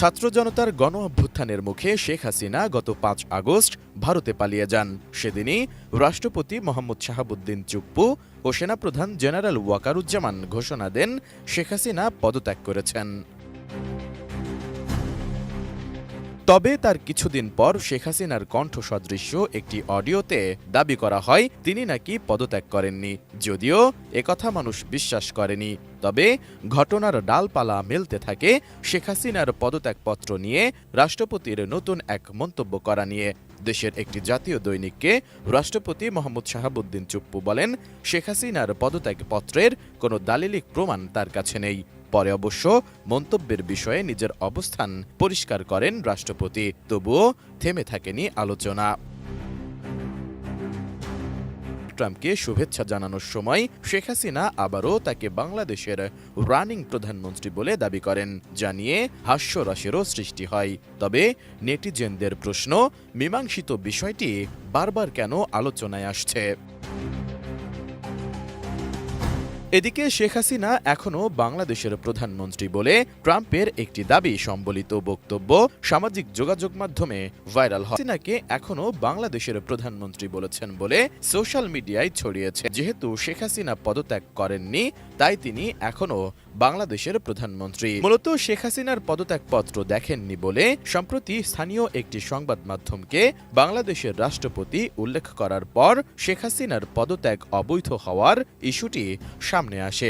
ছাত্র জনতার গণ অভ্যুত্থানের মুখে শেখ হাসিনা গত পাঁচ আগস্ট ভারতে পালিয়ে যান। সেদিনই রাষ্ট্রপতি মোহাম্মদ শাহাবুদ্দিন চুপ্পু ও সেনাপ্রধান জেনারেল ওয়াকারুজ্জামান ঘোষণা দেন শেখ হাসিনা পদত্যাগ করেছেন। তবে তার কিছুদিন পর শেখ হাসিনার কণ্ঠ সদৃশ্য একটি অডিওতে দাবি করা হয়, তিনি নাকি পদত্যাগ করেননি। যদিও একথা মানুষ বিশ্বাস করেনি। তবে ঘটনার ডালপালা মেলতে থাকে শেখ হাসিনার পদত্যাগপত্র নিয়ে রাষ্ট্রপতির নতুন এক মন্তব্য করা নিয়ে। দেশের একটি জাতীয় দৈনিককে রাষ্ট্রপতি মোহাম্মদ শাহাবুদ্দিন চুপ্পু বলেন, শেখ হাসিনার পদত্যাগপত্রের কোনো দালিলিক প্রমাণ তার কাছে নেই। পরে অবশ্য মন্তব্যের বিষয়ে নিজের অবস্থান পরিষ্কার করেন রাষ্ট্রপতি। তবুও থেমে থাকেনি আলোচনা। ট্রাম্পকে শুভেচ্ছা জানানোর সময় শেখ হাসিনা আবারও তাকে বাংলাদেশের রানিং প্রধানমন্ত্রী বলে দাবি করেন, জানিয়ে হাস্যরসেরও সৃষ্টি হয়। তবে নেটিজেনদের প্রশ্ন, মীমাংসিত বিষয়টি বারবার কেন আলোচনায় আসছে? এদিকে শেখ হাসিনা এখনও বাংলাদেশের প্রধানমন্ত্রী বলে ট্রাম্পের একটি দাবি সম্বলিত বক্তব্য সামাজিক যোগাযোগ মাধ্যমে ভাইরাল হয়। হাসিনাকে এখনও বাংলাদেশের প্রধানমন্ত্রী বলেছেন বলে সোশ্যাল মিডিয়ায় ছড়িয়েছে। যেহেতু শেখ হাসিনা পদত্যাগ করেননি তাই তিনি এখনও বাংলাদেশের প্রধানমন্ত্রী। মূলত শেখ হাসিনার পদত্যাগপত্র দেখেননি বলে সম্প্রতি স্থানীয় একটি সংবাদ মাধ্যমকে বাংলাদেশের রাষ্ট্রপতি উল্লেখ করার পর শেখ হাসিনার পদত্যাগ অবৈধ হওয়ার ইস্যুটি সামনে আসে।